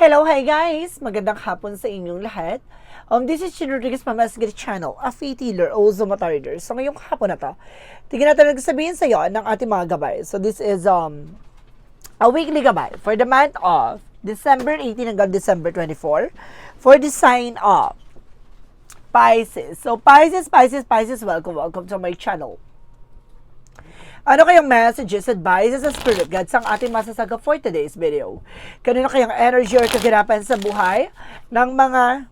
Hello, hi guys! Magandang hapon sa inyong lahat. Um, this is Chin Rodriguez Pamasgari Channel, a faith healer, also matarder. So ngayong hapon na to, tingnan natin ang sabihin sa iyo ng ating mga gabay. So this is um a weekly gabay for the month of December 18 hanggang December 24 for the sign of Pisces. So Pisces, Pisces, Pisces, welcome, welcome to my channel. Ano kayang messages, advices, and spirit guides ang ating masasaga for today's video? Kanino kayang energy or kagirapan sa buhay ng mga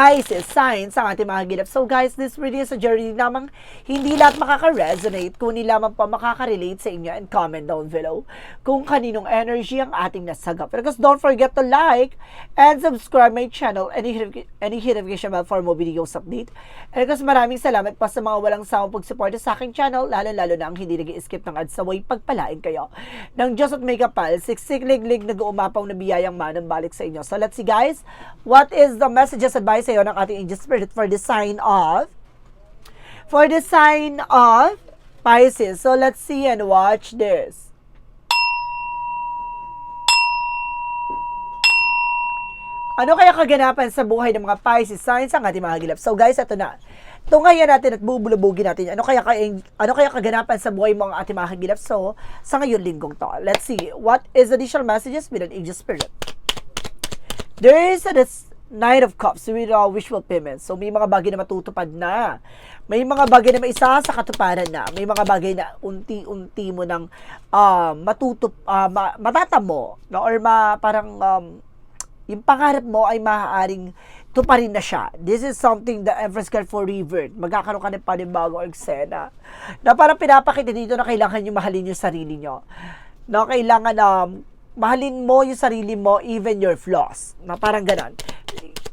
Pisces, signs ang ating mga gilap. So guys, this reading is a journey namang hindi lahat makaka-resonate, kundi lamang pa makaka-relate sa inyo and comment down below kung kaninong energy ang ating nasagap. Because don't forget to like and subscribe my channel and hit, notification bell for more videos update. And because maraming salamat pa sa mga walang sawang pagsuporta sa aking channel, lalo-lalo na ang hindi nag skip ng ads sa way pagpalain kayo. Ng Diyos at may kapal, siksik-lig-lig nag-uumapaw na biyayang manang balik sa inyo. So let's see guys, what is the messages advice sa iyo ng ating angel spirit for the sign of for the sign of Pisces. So let's see and watch this. Ano kaya kaganapan sa buhay ng mga Pisces signs ang ating mga gilap? So guys, ito na. Tungayan natin at bubulubugin natin. Ano kaya kaya ano kaya kaganapan sa buhay mo ang ating mga gilap? So, sa ngayon linggong to. Let's see. What is additional messages with an angel spirit? There is a Knight of Cups with uh, wishful payment. So, may mga bagay na matutupad na. May mga bagay na maisa sa katuparan na. May mga bagay na unti-unti mo nang uh, matutup, uh, ma- matatamo. No? Or ma, parang um, yung pangarap mo ay maaaring tuparin na siya. This is something the Empress card for revert. Magkakaroon ka ng panibago eksena. Na parang pinapakita dito na kailangan nyo mahalin yung sarili nyo. Na kailangan um, mahalin mo yung sarili mo, even your flaws. Na parang ganon.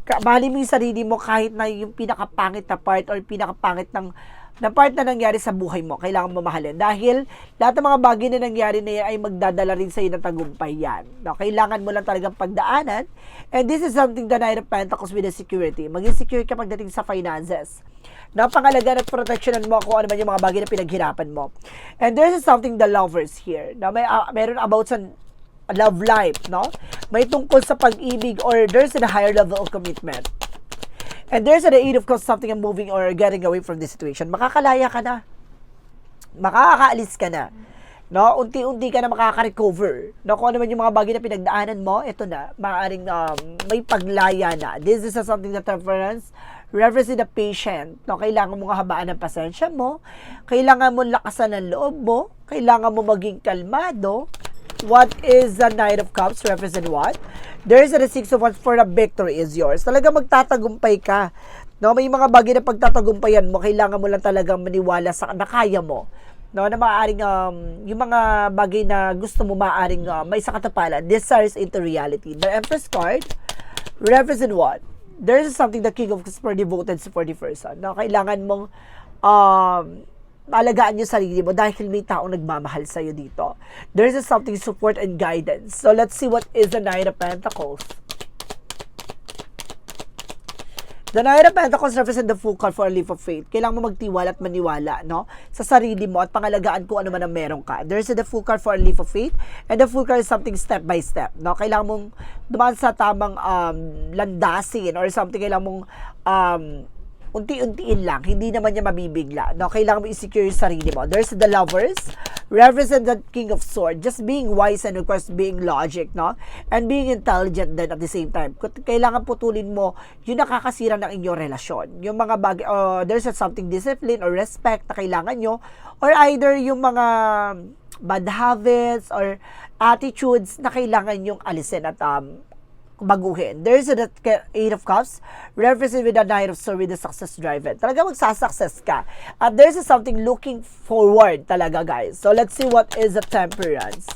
Ka- Mahalin mo yung sarili mo kahit na yung pinakapangit na part or pinakapangit ng na part na nangyari sa buhay mo, kailangan mo mahalin. Dahil lahat ng mga bagay na nangyari na yan ay magdadala rin sa iyo ng tagumpay yan. No, kailangan mo lang talagang pagdaanan. And this is something Knight of Pentacles with the security. Maging secure ka pagdating sa finances. Napangalagaan at protectionan mo kung ano man yung mga bagay na pinaghirapan mo. And there's something the lovers here. Na may, uh, meron about sa love life, no? May tungkol sa pag-ibig or there's a higher level of commitment. And there's an aid of course something and moving or getting away from this situation. Makakalaya ka na. Makakaalis ka na. No, unti-unti ka na makaka-recover. No, kung ano man yung mga bagay na pinagdaanan mo, ito na, maaaring um, may paglaya na. This is a something that reference reference the patient. No, kailangan mo nga habaan ng pasensya mo. Kailangan mo lakasan ng loob mo. Kailangan mo maging kalmado. What is the Knight of Cups represent what? There is a Six of Wands for the victory is yours. Talaga magtatagumpay ka. No, may mga bagay na pagtatagumpayan mo, kailangan mo lang talagang maniwala sa na kaya mo. No, na maaaring um, yung mga bagay na gusto mo maaaring uh, may sa katapalan, desires into reality. The Empress card represent what? There is something the King of Cups for devoted for the person. No, kailangan mong um, alagaan yung sarili mo dahil may taong nagmamahal sa'yo dito. There is something support and guidance. So, let's see what is the Nine of Pentacles. The Nine of Pentacles represent the full card for a leap of faith. Kailangan mo magtiwala at maniwala, no? Sa sarili mo at pangalagaan kung ano man ang meron ka. There's the full card for a leap of faith and the full card is something step by step, no? Kailangan mong dumaan sa tamang um, landasin or something. Kailangan mong um, unti-untiin lang, hindi naman niya mabibigla. No, kailangan mo i-secure yung sarili mo. There's the lovers, represent the king of swords, just being wise and of course being logic, no? And being intelligent then at the same time. Kailangan putulin mo yung nakakasira ng inyong relasyon. Yung mga bagay, uh, there's something discipline or respect na kailangan nyo or either yung mga bad habits or attitudes na kailangan yung alisin at um, baguhin. There's a Eight of Cups, represent with the Knight of Swords with the success driven. Talaga magsasuccess ka. At there's something looking forward talaga, guys. So, let's see what is the Temperance.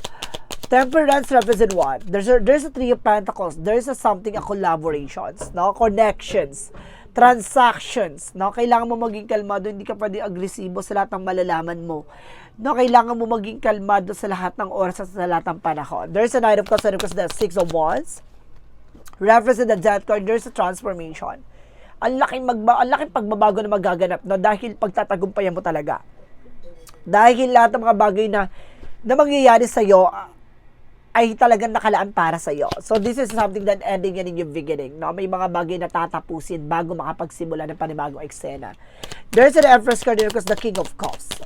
Temperance represent what? There's a, there's a Three of Pentacles. There's a something, a collaborations, no? Connections transactions, no? Kailangan mo maging kalmado, hindi ka pwede agresibo sa lahat ng malalaman mo. No, kailangan mo maging kalmado sa lahat ng oras at sa lahat ng panahon. There's a Knight of Cups course the Six of Wands reference the death card, there's a transformation. Ang laking, magba, ang laking pagbabago na magaganap no, dahil pagtatagumpayan mo talaga. Dahil lahat ng mga bagay na, na mangyayari sa iyo, ay talagang nakalaan para sa iyo. So this is something that ending and in beginning. No? May mga bagay na tatapusin bago makapagsimula ng panibagong eksena. There's an Empress card because the King of Cups.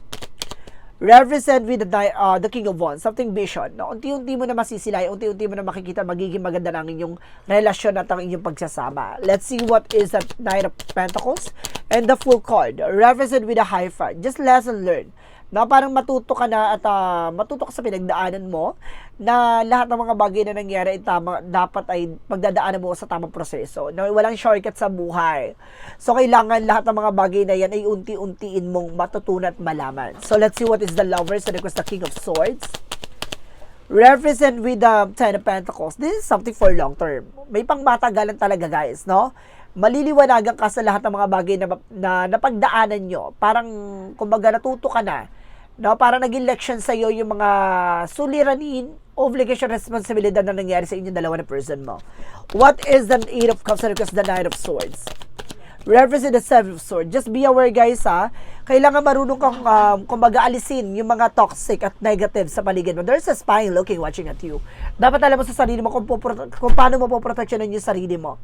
Represent with the, uh, the King of Wands, something vision. No? Unti-unti mo na masisilay, unti-unti mo na makikita magiging maganda ng inyong relasyon at ang inyong pagsasama. Let's see what is the Knight of Pentacles and the Full card. Represent with a high five. Just lesson learned na parang matuto ka na at ah, matuto ka sa pinagdaanan mo na lahat ng mga bagay na nangyari ay tama, dapat ay pagdadaanan mo sa tamang proseso. Na walang shortcut sa buhay. So, kailangan lahat ng mga bagay na yan ay unti-untiin mong matutunan at malaman. So, let's see what is the lovers and course the king of swords. Represent with the Ten of Pentacles. This is something for long term. May pangmatagalan talaga guys, no? Maliliwanagan ka sa lahat ng mga bagay na, na napagdaanan nyo. Parang, kumbaga, natuto ka na. No? Parang naging lection sa iyo yung mga suliranin, obligation, responsibilidad na nangyari sa inyong dalawa na person mo. What is the Eight of Cups and the Nine of Swords? represent the seven of swords. Just be aware guys ha, kailangan marunong kang um, kumbaga alisin yung mga toxic at negative sa paligid mo. There's a spy looking, watching at you. Dapat alam mo sa sarili mo kung, kung paano mo poproteksyonan yung sarili mo.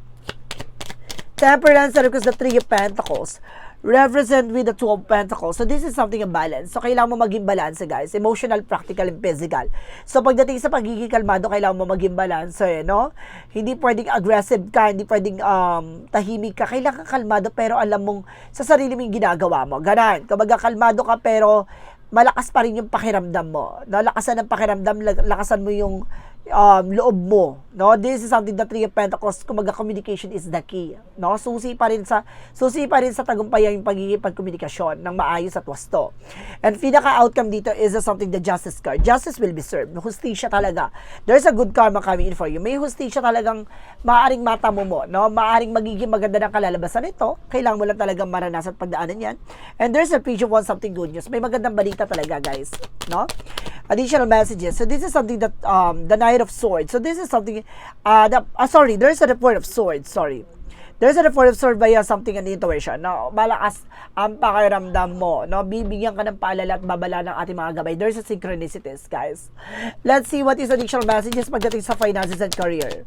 Temperance and the Three of Pentacles represent with the Two of Pentacles. So this is something of balance. So kailangan mo maging balance guys. Emotional, practical, and physical. So pagdating sa pagiging kalmado, kailangan mo maging balance. Eh, no? Hindi pwedeng aggressive ka, hindi pwedeng um, tahimik ka. Kailangan kalmado pero alam mong sa sarili mo yung ginagawa mo. Ganan. Kumbaga kalmado ka pero malakas pa rin yung pakiramdam mo. No? Lakasan ng pakiramdam, lakasan mo yung um, loob mo. No? This is something that Three of Pentacles, kumaga communication is the key. No? Susi pa rin sa susi pa rin sa tagumpay yung pagiging pagkomunikasyon ng maayos at wasto. And pinaka-outcome dito is something the justice card. Justice will be served. Hustisya talaga. There's a good karma coming in for you. May hustisya talagang maaring mata mo. No? Maaring magiging maganda ng kalalabasan nito. Kailangan mo lang talagang maranasan at pagdaanan yan. And there's a page of one something good news. May magandang balita talaga guys. No? Additional messages. So this is something that um, the Knight of Swords. So this is something uh, the, uh, sorry, there's a report of swords. Sorry. There's a report of sword by uh, something an intuition. No? Malakas ang pakiramdam mo. No? Bibigyan ka ng paalala at babala ng ating mga gabay. There's a synchronicities, guys. Let's see what is additional messages pagdating sa finances and career.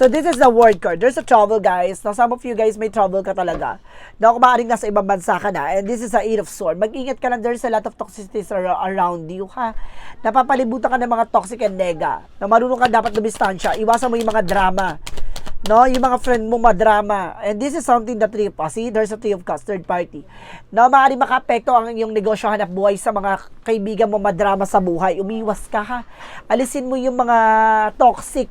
So this is the word card. There's a trouble guys. Now some of you guys may trouble ka talaga. Na kung maaaring nasa ibang bansa ka na. And this is the eight of sword. Mag-ingat ka lang. There's a lot of toxicities ar- around you ha. Napapalibutan ka ng mga toxic and nega. Na marunong ka dapat dumistansya. Iwasan mo yung mga drama. No, yung mga friend mo madrama. And this is something that of us. See, there's a three of cups, third party. No, maaaring makaapekto ang iyong negosyo hanap buhay sa mga kaibigan mo madrama sa buhay. Umiwas ka ha. Alisin mo yung mga toxic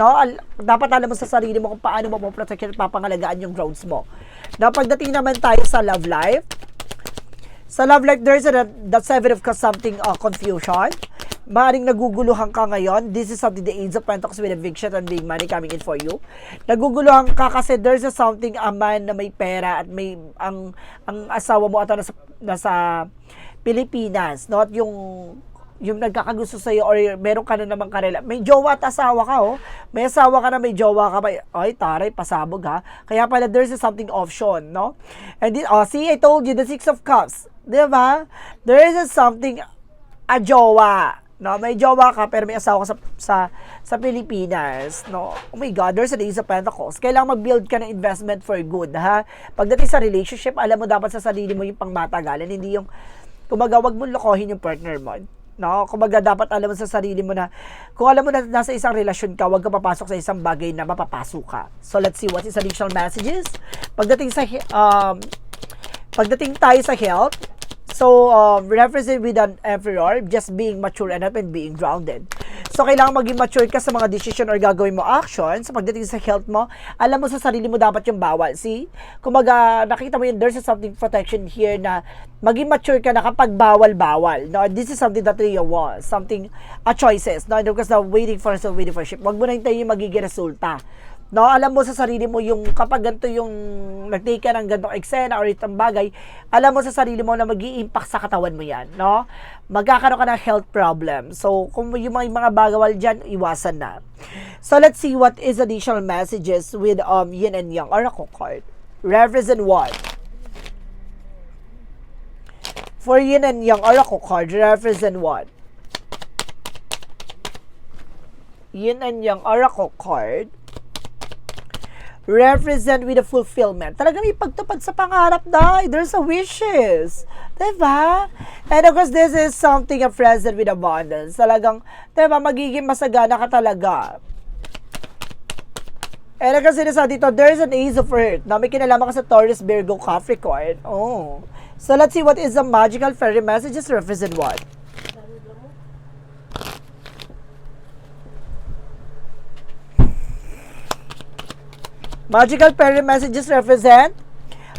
No? Al- dapat alam mo sa sarili mo kung paano mo poprotect at papangalagaan yung growths mo. Now, pagdating naman tayo sa love life, sa love life, there's a, the seven of something uh, confusion. Maring naguguluhan ka ngayon. This is something the age of pentacles with eviction and big money coming in for you. Naguguluhan ka kasi there's a something a man na may pera at may ang ang asawa mo ata nasa, nasa Pilipinas, not yung yung nagkakagusto sa iyo or meron ka na namang karela. May jowa at asawa ka, oh. May asawa ka na, may jowa ka pa. Ay, taray, pasabog, ha? Kaya pala, there's something option, no? And this, oh, see, I told you, the Six of Cups. Di ba? There is something, a jowa. No, may jowa ka pero may asawa ka sa sa sa Pilipinas, no. Oh my god, there's an Ace of Pentacles. Kailangan mag-build ka ng investment for good, ha. Pagdating sa relationship, alam mo dapat sa sarili mo yung pangmatagalan, hindi yung kumaga wag mo lokohin yung partner mo. No, kumbaga dapat alam mo sa sarili mo na kung alam mo na nasa isang relasyon ka, huwag ka papasok sa isang bagay na mapapasok ka. So let's see what is additional messages. Pagdating sa um pagdating tayo sa health, so um, represent with an emperor, just being mature enough and being grounded. So, kailangan maging mature ka sa mga decision or gagawin mo actions. So, pagdating sa health mo, alam mo sa sarili mo dapat yung bawal. See? Kumaga, nakita mo yun, there's something protection here na maging mature ka na kapag bawal-bawal. No? This is something that you want. Something, a choices. No? Because na waiting for so waiting for ship. Wag mo na hintayin yung magiging resulta. No, alam mo sa sarili mo yung kapag ganito yung nag-take ka ng ganitong eksena or itong bagay, alam mo sa sarili mo na mag impact sa katawan mo yan, no? Magkakaroon ka ng health problem. So, kung yung mga, mga bagawal dyan, iwasan na. So, let's see what is additional messages with um yin and yang oracle card. Represent what? For yin and yang oracle card, represent what? yin and yang oracle card represent with a fulfillment. Talaga may pagtupad sa pangarap, dai. There's a wishes. Diba? And of course, this is something a present with abundance. Talagang, diba, magiging masagana ka talaga. And kasi nasa dito, there's an ace of earth na may kinalaman ka sa Taurus, Virgo, Capricorn. Oh. So let's see what is the magical fairy messages represent what? Magical fairy messages represent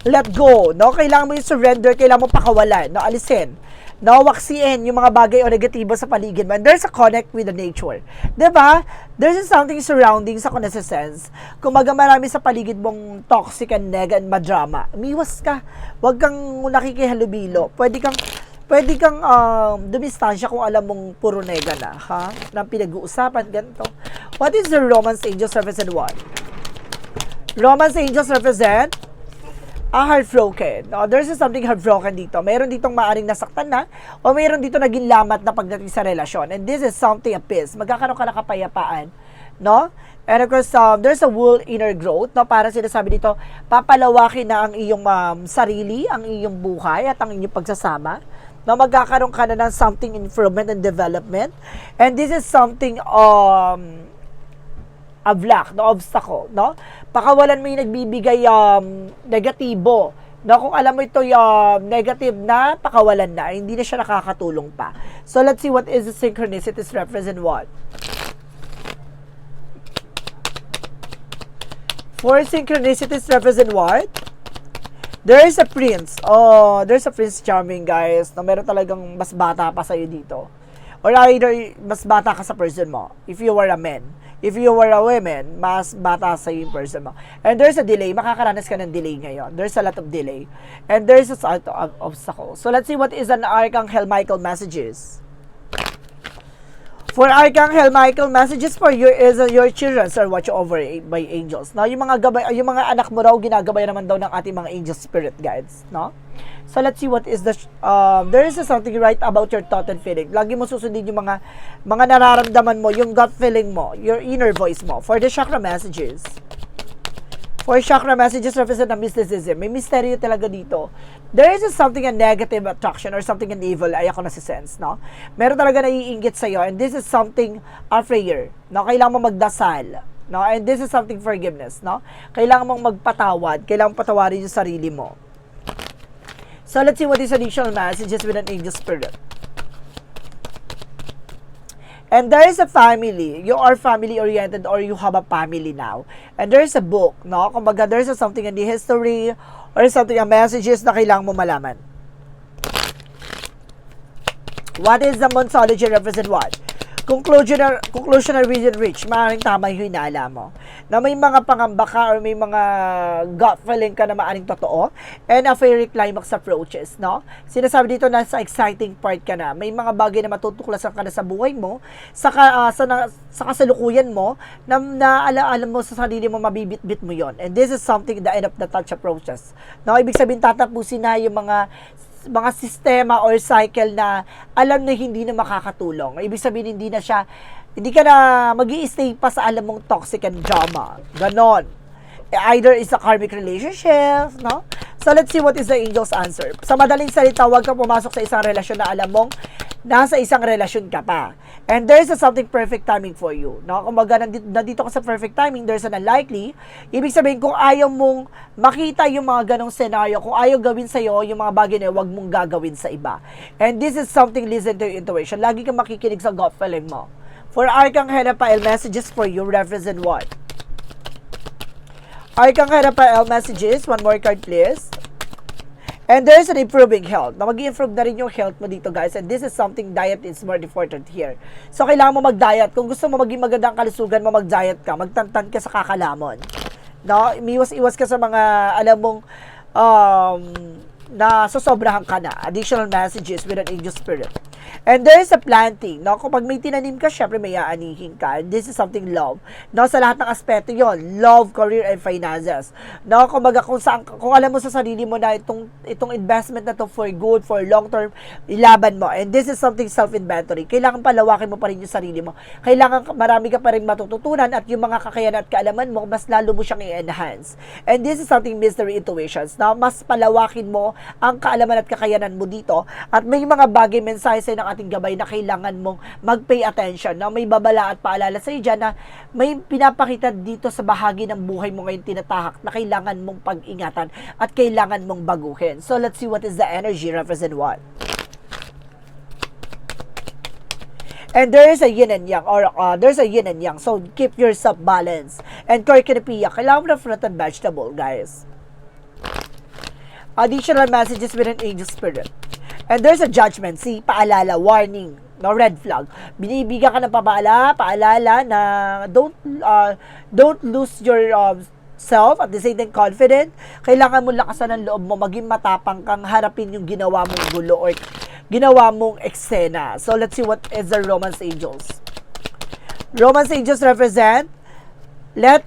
let go, no? Kailangan mo yung surrender, kailangan mo pakawalan, no? Alisin. No, waksiin yung mga bagay o negatibo sa paligid mo. And there's a connect with the nature. ba? There's something surrounding sa sense. Kumaga marami sa paligid mong toxic and nega and madrama. Umiwas ka. Huwag kang nakikihalubilo. Pwede kang pwede kang um, dumistansya kung alam mong puro nega na, ha? Na pinag-uusapan, ganito. What is the Romance Angels represent what? Romance Angels represent a heartbroken. No, there's something heartbroken dito. Meron ditong maaring nasaktan na o meron dito naging lamat na pagdating sa relasyon. And this is something a peace. Magkakaroon ka ng kapayapaan. No? And of course, um, there's a will inner growth. No? Para sinasabi dito, papalawakin na ang iyong um, sarili, ang iyong buhay at ang iyong pagsasama na magkakaroon ka na ng something improvement and development. And this is something um, a block, no obstacle, no? Pakawalan mo yung nagbibigay um, negatibo. No, kung alam mo ito yung negative na, pakawalan na. Hindi na siya nakakatulong pa. So, let's see what is the synchronicities represent what? For synchronicities represent what? There is a prince. Oh, there's a prince charming, guys. Na meron talagang mas bata pa sa'yo dito. Or either mas bata ka sa person mo. If you were a man. If you were a woman, mas bata sa yung person mo. And there's a delay. Makakaranas ka ng delay ngayon. There's a lot of delay. And there's a lot of obstacle. So let's see what is an Archangel Michael messages. For Archangel Michael, messages for you is uh, your children are watched over by angels. No, yung mga gabay, yung mga anak mo raw ginagabay naman daw ng ating mga angel spirit guides, no? So let's see what is the um, there is something right about your thought and feeling. Lagi mo susundin yung mga mga nararamdaman mo, yung gut feeling mo, your inner voice mo. For the chakra messages. For chakra messages represent a mysticism. May misteryo talaga dito. There is something a negative attraction or something an evil ay ako nasi-sense, no? Meron talaga naiinggit sa'yo and this is something a prayer, no? Kailangan mo magdasal, no? And this is something forgiveness, no? Kailangan mong magpatawad, kailangan patawarin yung sarili mo. So let's see what is additional messages with an angel spirit. And there is a family. You are family oriented or you have a family now. And there is a book, no? Kumbaga, there is a something in the history or something, a messages na kailangan mo malaman. What is the Monsology represent what? Conclusionary, conclusionary reason reach, maaaring tama yung hinala mo. Na may mga pangamba ka or may mga gut feeling ka na maaaring totoo and a fairy climax approaches, no? Sinasabi dito na sa exciting part ka na. May mga bagay na matutuklasan ka na sa buhay mo, sa, ka, uh, sa, na, sa kasalukuyan mo, na naalaala mo sa sarili mo, mabibit-bit mo yon And this is something the end of the touch approaches. No? Ibig sabihin, tatapusin na yung mga mga sistema or cycle na alam na hindi na makakatulong. Ibig sabihin, hindi na siya, hindi ka na mag stay pa sa alam mong toxic and drama. Ganon. Either is a karmic relationship, no? So, let's see what is the angel's answer. Sa madaling salita, huwag kang pumasok sa isang relasyon na alam mong nasa isang relasyon ka pa. And there's a something perfect timing for you. No? Kumbaga, nandito, nandito ka sa perfect timing, there's an unlikely. Ibig sabihin, kung ayaw mong makita yung mga ganong scenario, kung ayaw gawin sa'yo yung mga bagay na huwag mong gagawin sa iba. And this is something, listen to your intuition. Lagi kang makikinig sa gut feeling mo. For Arcangel Raphael, messages for you represent what? Arcangel Raphael, messages. One more card, please. And there's an improving health. Na mag-improve na rin yung health mo dito, guys. And this is something diet is more important here. So, kailangan mo mag-diet. Kung gusto mo maging magandang kalusugan mo, mag-diet ka. Magtantan ka sa kakalamon. No? Iwas-iwas ka sa mga, alam mong, um, na sosobrahan ka na. Additional messages with an angel spirit. And there is a planting, no? Kapag may tinanim ka, syempre may aanihin ka. This is something love. No, sa lahat ng aspeto yon love, career, and finances. No, kumbaga kung saan, kung alam mo sa sarili mo na itong, itong investment na to for good, for long term, ilaban mo. And this is something self-inventory. Kailangan palawakin mo pa rin yung sarili mo. Kailangan ka- marami ka pa rin matututunan at yung mga kakayanan at kaalaman mo, mas lalo mo siyang i-enhance. And this is something mystery intuitions. Na mas palawakin mo ang kaalaman at kakayanan mo dito. At may mga bagay mensahe sa'yo ng ating gabay na kailangan mong mag-pay attention. Na may babala at paalala sa'yo dyan na may pinapakita dito sa bahagi ng buhay mo ngayon tinatahak na kailangan mong pag-ingatan at kailangan mong baguhin. So let's see what is the energy represent what. And there is a yin and yang, or uh, there's a yin and yang. So, keep yourself balanced. And Korkinopia, kailangan mo ng fruit and vegetable, guys. Additional messages with an angel spirit. And there's a judgment. See, paalala, warning, no red flag. Binibigyan ka ng papaala, paalala na don't uh, don't lose your um, self at the same time confident. Kailangan mo lakasan ng loob mo, maging matapang kang harapin yung ginawa mong gulo or ginawa mong eksena. So let's see what is the Romance Angels. Romance Angels represent let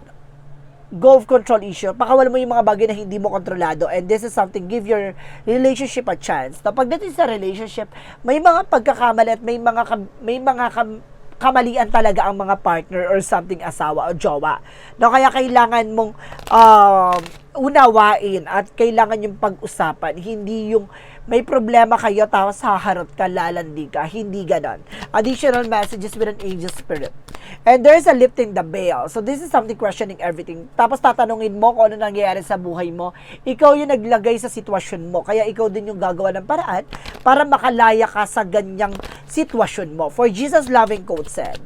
go of control issue. Pakawala mo yung mga bagay na hindi mo kontrolado. And this is something, give your relationship a chance. Na pagdating sa relationship, may mga pagkakamali at may mga, may mga kam- kamalian talaga ang mga partner or something asawa o jowa. No, kaya kailangan mong um, unawain at kailangan yung pag-usapan. Hindi yung may problema kayo tapos haharot ka, lalandi ka. Hindi ganon. Additional messages with an angel spirit. And there's a lifting the veil. So this is something questioning everything. Tapos tatanungin mo kung ano nangyayari sa buhay mo. Ikaw yung naglagay sa sitwasyon mo. Kaya ikaw din yung gagawa ng paraan para makalaya ka sa ganyang sitwasyon mo. For Jesus loving quote said,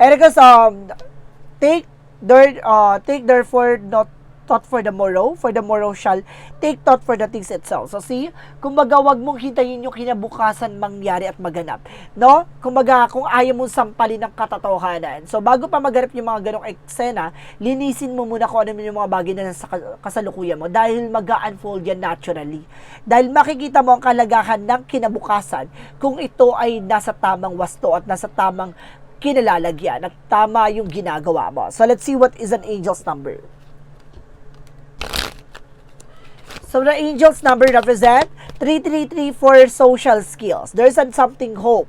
And it um, take there, uh, take therefore not thought for the morrow, for the morrow shall take thought for the things itself. So see, kumbaga wag mong hintayin yung kinabukasan mangyari at maganap. No? Kumbaga kung ayaw mong sampalin ng katatohanan. So bago pa maganap yung mga ganong eksena, linisin mo muna kung ano yung mga bagay na nasa ka- kasalukuyan mo dahil mag unfold yan naturally. Dahil makikita mo ang kalagahan ng kinabukasan kung ito ay nasa tamang wasto at nasa tamang kinalalagyan at tama yung ginagawa mo. So let's see what is an angel's number. So the angel's number represent 3334 for social skills. There's something hope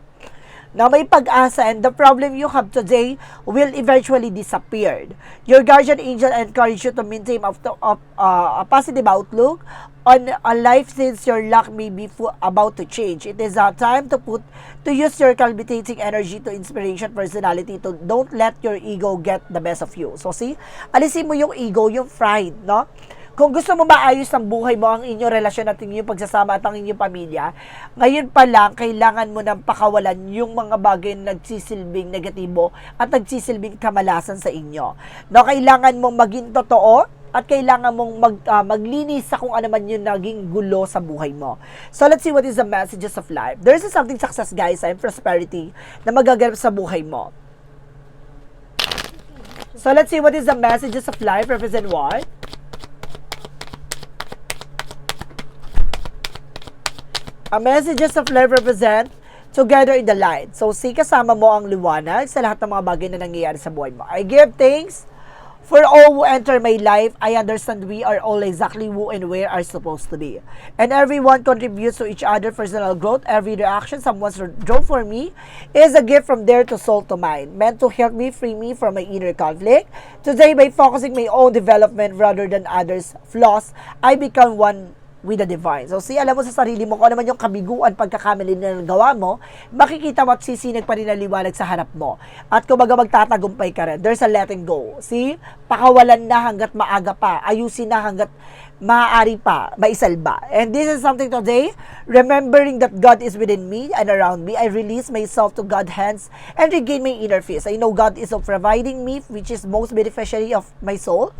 na may pag-asa and the problem you have today will eventually disappear. Your guardian angel encourage you to maintain of of, uh, a positive outlook on a life since your luck may be about to change. It is a time to put to use your cultivating energy to inspiration personality to don't let your ego get the best of you. So see, alisin mo yung ego, yung pride, no? Kung gusto mo maayos ang buhay mo, ang inyong relasyon at inyong pagsasama at ang inyong pamilya, ngayon pa lang, kailangan mo nang pakawalan yung mga bagay na nagsisilbing negatibo at nagsisilbing kamalasan sa inyo. No, kailangan mong maging totoo at kailangan mong mag, ah, maglinis sa kung ano man yung naging gulo sa buhay mo. So let's see what is the messages of life. There is something success guys and prosperity na magaganap sa buhay mo. So let's see what is the messages of life represent what? Ang messages of life represent together in the light. So, si kasama mo ang liwanag sa lahat ng mga bagay na nangyayari sa buhay mo. I give thanks for all who enter my life. I understand we are all exactly who and where are supposed to be. And everyone contributes to each other personal growth. Every reaction someone's drove for me is a gift from their to soul to mind, meant to help me free me from my inner conflict. Today, by focusing my own development rather than others' flaws, I become one with the divine. So, si alam mo sa sarili mo kung ano man yung kabiguan pagkakamali na nagawa mo, makikita mo at sisinag pa rin ang liwanag sa harap mo. At kumbaga magtatagumpay ka rin. There's a letting go. See? Pakawalan na hanggat maaga pa. Ayusin na hanggat maaari pa, maisalba. And this is something today, remembering that God is within me and around me, I release myself to God's hands and regain my inner peace. I know God is providing me, which is most beneficiary of my soul.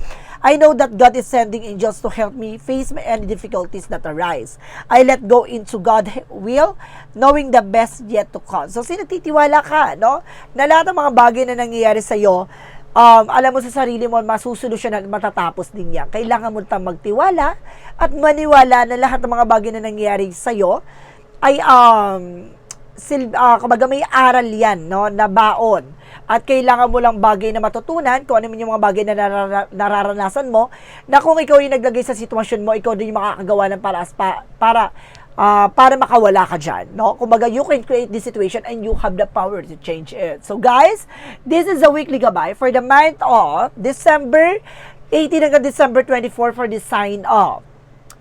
I know that God is sending angels to help me face my any difficulties that arise. I let go into God's will, knowing the best yet to come. So, sinatitiwala ka, no? Na lahat ng mga bagay na nangyayari sa'yo, um, alam mo sa sarili mo, masusolusyonan at matatapos din yan. Kailangan mo tang magtiwala at maniwala na lahat ng mga bagay na nangyayari sa'yo ay um, sil, ah, kumbaga may aral yan, no, na baon. At kailangan mo lang bagay na matutunan, kung ano yung mga bagay na narara- nararanasan mo, na kung ikaw yung naglagay sa sitwasyon mo, ikaw din yung makakagawa ng para, pa, para ah, para makawala ka dyan, no? Kumbaga, you can create this situation and you have the power to change it. So, guys, this is a weekly gabay for the month of December 18 hanggang December 24 for the sign of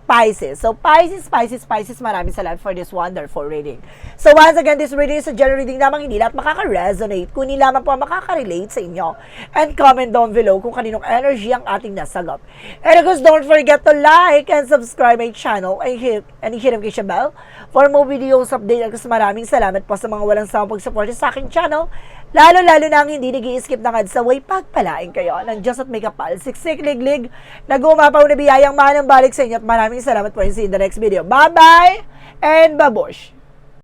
Pisces. So, Pisces, Pisces, Pisces, maraming salamat for this wonderful reading. So, once again, this reading is a general reading lamang hindi lahat makaka-resonate. Kung hindi lamang po ang makaka-relate sa inyo. And comment down below kung kaninong energy ang ating nasagap. And of course, don't forget to like and subscribe my channel and hit, and hit notification bell for more videos update. At maraming salamat po sa mga walang sawang pag-support sa aking channel. Lalo-lalo na ang hindi nag skip ng ads sa way pagpalain kayo ng Diyos at may kapal. Siksik, liglig, nag-umapaw na biyayang manang balik sa inyo at maraming salamat po and see the next video. Bye-bye and babush!